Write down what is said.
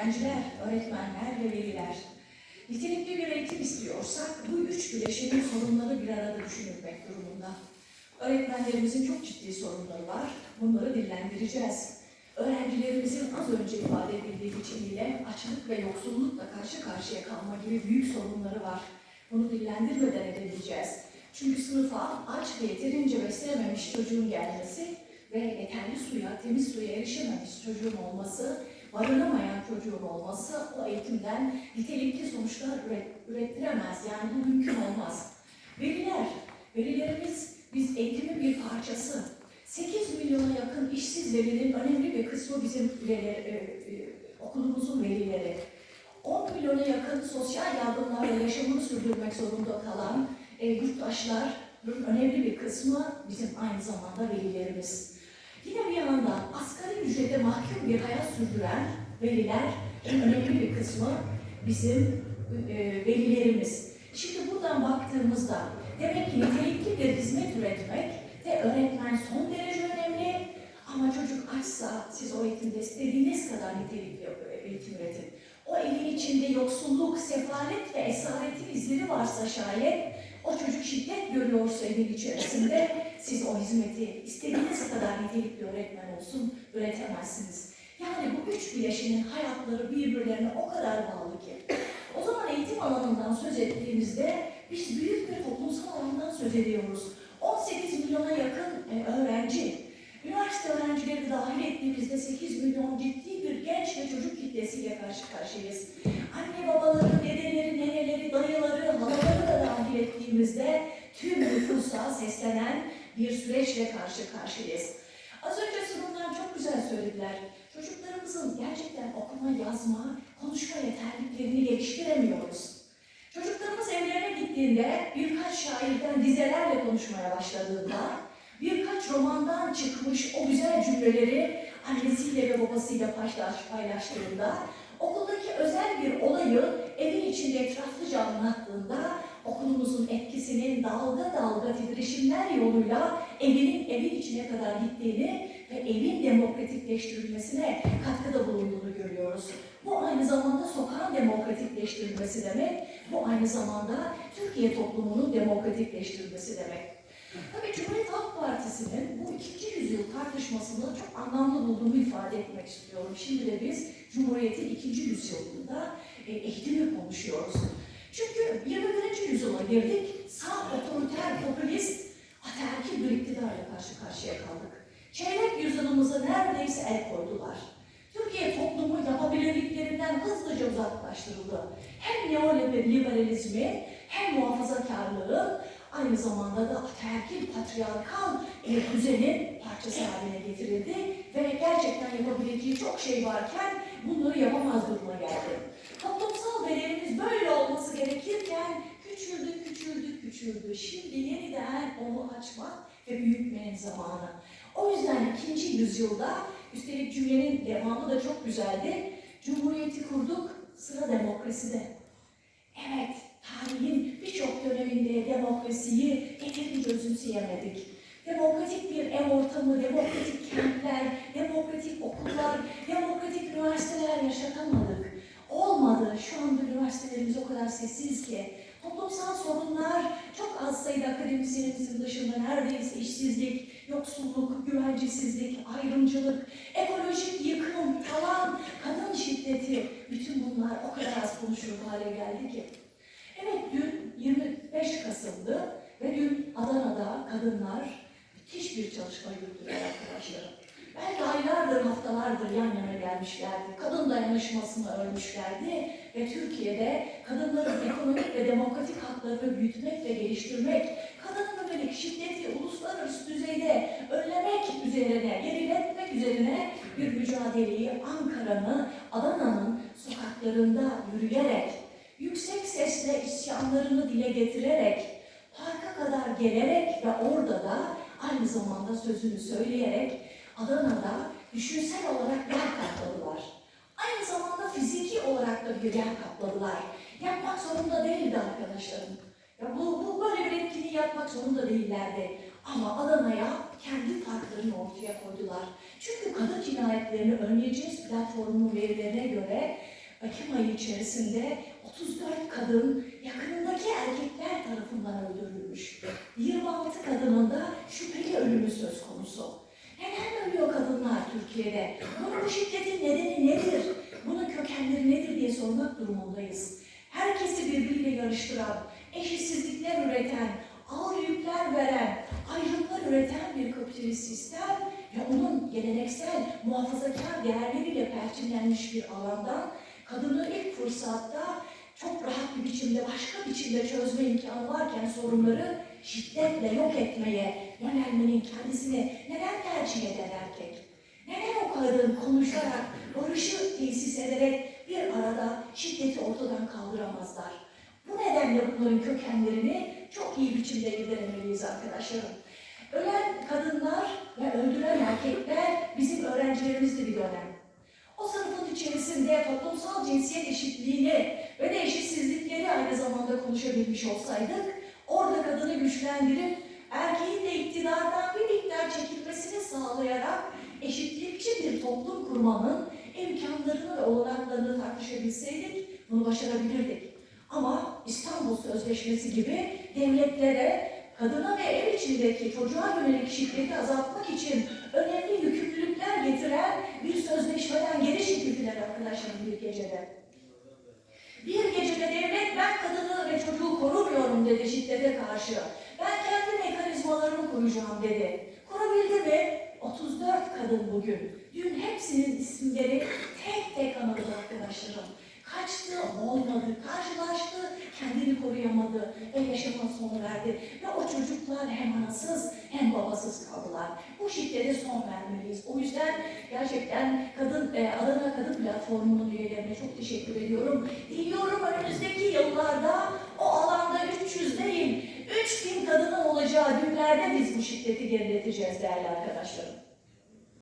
öğrenciler, öğretmenler ve veliler. Nitelikli bir eğitim istiyorsak bu üç bileşenin sorunları bir arada düşünülmek durumunda. Öğretmenlerimizin çok ciddi sorunları var. Bunları dillendireceğiz. Öğrencilerimizin az önce ifade edildiği biçimiyle açlık ve yoksullukla karşı karşıya kalma gibi büyük sorunları var. Bunu dillendirmeden edemeyeceğiz. Çünkü sınıfa aç ve yeterince beslenememiş çocuğun gelmesi ve yeterli suya, temiz suya erişememiş çocuğun olması, barınamayan çocuğun olması o eğitimden nitelikli sonuçlar üret- ürettiremez. Yani bu mümkün olmaz. Veliler, velilerimiz biz eğitimin bir parçası. 8 milyona yakın işsiz velinin önemli bir kısmı bizim veliler, e, e, okulumuzun velileri. 10 milyona yakın sosyal yardımlarla yaşamını sürdürmek zorunda kalan e, yurttaşların önemli bir kısmı bizim aynı zamanda velilerimiz. Yine bir yandan asgari ücrete mahkum bir hayat sürdüren veliler önemli bir kısmı bizim e, velilerimiz. Şimdi buradan baktığımızda demek ki nitelikli bir hizmet üretmek ve öğretmen son derece önemli ama çocuk açsa siz o eğitimde istediğiniz kadar nitelikli eğitim üretin. O evin içinde yoksulluk, sefalet ve esaretin izleri varsa şayet o çocuk şiddet görüyorsa evin içerisinde siz o hizmeti istediğiniz kadar nitelikli öğretmen olsun üretemezsiniz. Yani bu üç bileşenin hayatları birbirlerine o kadar bağlı ki. O zaman eğitim alanından söz ettiğimizde biz büyük bir toplumsal alandan söz ediyoruz. 18 milyona yakın e, öğrenci, üniversite öğrencileri dahil ettiğimizde 8 milyon ciddi bir genç ve çocuk kitlesiyle karşı karşıyayız. Anne babaları, dedeleri, neneleri, dayıları, halaları da dahil ettiğimizde tüm nüfusa seslenen bir süreçle karşı karşıyayız. Az önce sunumdan çok güzel söylediler. Çocuklarımızın gerçekten okuma, yazma, konuşma yeterliklerini geliştiremiyoruz. Çocuklarımız evlerine gittiğinde birkaç şairden dizelerle konuşmaya başladığında, birkaç romandan çıkmış o güzel cümleleri annesiyle ve babasıyla paylaş, paylaştığında, okuldaki özel bir olayı evin içinde etraflıca anlattığında, okulumuzun etkisinin dalga dalga titreşimler yoluyla evinin evin içine kadar gittiğini ve evin demokratikleştirilmesine katkıda bulunduğunu görüyoruz. Bu aynı zamanda sokağın demokratikleştirilmesi demek, bu aynı zamanda Türkiye toplumunun demokratikleştirilmesi demek. Tabii Cumhuriyet Halk Partisi'nin bu ikinci yüzyıl tartışmasını çok anlamlı bulduğumu ifade etmek istiyorum. Şimdi de biz Cumhuriyet'in ikinci yüzyılında e, eğitimi konuşuyoruz. Çünkü 21. yüzyıla girdik, sağ otoriter, popülist, ataerkil bir iktidarla karşı karşıya kaldık. Çeyrek yüzyılımıza neredeyse el koydular. Türkiye toplumu yapabilirliklerinden hızlıca uzaklaştırıldı. Hem neoliberalizmi hem muhafazakarlığı aynı zamanda da ataerkil patriarkal e, düzenin parçası haline getirildi ve gerçekten yapabileceği çok şey varken bunları yapamaz duruma geldi. Toplumsal değerimiz böyle olması gerekirken küçüldü, küçüldü, küçüldü. Şimdi yeniden onu açmak ve büyütmenin zamanı. O yüzden ikinci yüzyılda, üstelik cümlenin devamı da çok güzeldi. Cumhuriyeti kurduk, sıra demokraside. Evet, tarihin birçok döneminde demokrasiyi yeterince özümseyemedik. Demokratik bir ev ortamı, demokratik kentler, demokratik okullar, demokratik üniversiteler yaşatamadık. Olmadı. Şu anda üniversitelerimiz o kadar sessiz ki. Toplumsal sorunlar çok az sayıda akademisyenimizin dışında neredeyse işsizlik, yoksulluk, güvencesizlik, ayrımcılık, ekolojik yıkım, talan, kadın şiddeti, bütün bunlar o kadar az konuşulur hale geldi ki. Evet dün 25 Kasım'dı ve dün Adana'da kadınlar müthiş bir çalışma yürüttüler arkadaşlarım. Belki aylardır, haftalardır yan yana gelmişlerdi. Kadın dayanışmasını örmüşlerdi ve Türkiye'de kadınların ekonomik ve demokratik haklarını büyütmek ve geliştirmek, kadına yönelik şiddeti uluslararası düzeyde önlemek üzerine, geriletmek üzerine bir mücadeleyi Ankara'nın, Adana'nın sokaklarında yürüyerek, sesle isyanlarını dile getirerek, parka kadar gelerek ve orada da aynı zamanda sözünü söyleyerek Adana'da düşünsel olarak yer kapladılar. Aynı zamanda fiziki olarak da bir yer kapladılar. Yapmak zorunda değildi arkadaşlarım. Ya bu, bu böyle bir etkinliği yapmak zorunda değillerdi. Ama Adana'ya kendi farklarını ortaya koydular. Çünkü kadın cinayetlerini önleyeceğiz platformunun verilerine göre Ekim ayı içerisinde 34 kadın yakınındaki erkekler tarafından öldürülmüş. 26 kadının da şüpheli ölümü söz konusu. Neden ölüyor kadınlar Türkiye'de? Bunun bu şiddetin nedeni nedir? Bunun kökenleri nedir diye sormak durumundayız. Herkesi birbiriyle yarıştıran, eşitsizlikler üreten, ağır yükler veren, ayrımlar üreten bir kapitalist sistem ve onun geleneksel muhafazakar değerleriyle perçinlenmiş bir alandan kadını ilk fırsatta çok rahat bir biçimde, başka biçimde çözme imkanı varken sorunları şiddetle yok etmeye yönelmenin kendisini neden tercih eder erkek? Neden o kadın konuşarak, barışı tesis ederek bir arada şiddeti ortadan kaldıramazlar? Bu nedenle bunların kökenlerini çok iyi biçimde irdelemeliyiz arkadaşlarım. Ölen kadınlar ve öldüren erkekler bizim öğrencilerimizdi bir dönem. O sınıfın içerisinde toplumsal cinsiyet eşitliğini ve de eşitsizlikleri aynı zamanda konuşabilmiş olsaydık, orada kadını güçlendirip erkeğin de iktidardan bir miktar çekilmesini sağlayarak eşitlikçi bir toplum kurmanın imkanlarını ve olanaklarını tartışabilseydik bunu başarabilirdik. Ama İstanbul Sözleşmesi gibi devletlere kadına ve ev içindeki çocuğa yönelik şiddeti azaltmak için önemli yükümlülükler getiren bir sözleşmeden geri çekildiler arkadaşlarım bir gecede. Bir gecede devlet ben kadını ve çocuğu korumuyorum dedi şiddete karşı. Ben kendi mekanizmalarımı kuracağım dedi. Kurabildi mi? 34 kadın bugün. Dün hepsinin isimleri tek tek anıldı arkadaşlarım. Kaçtı, olmadı, karşılaştı, kendini koruyamadı ve yaşama son verdi. Ve o çocuklar hem anasız hem babasız kaldılar. Bu şiddete son vermeliyiz. O yüzden gerçekten kadın e, Adana Kadın Platformu'nun üyelerine çok teşekkür ediyorum. Diliyorum önümüzdeki yıllarda o alanda 300 değil, 3000 kadının olacağı günlerde biz bu şiddeti gerileteceğiz değerli arkadaşlarım.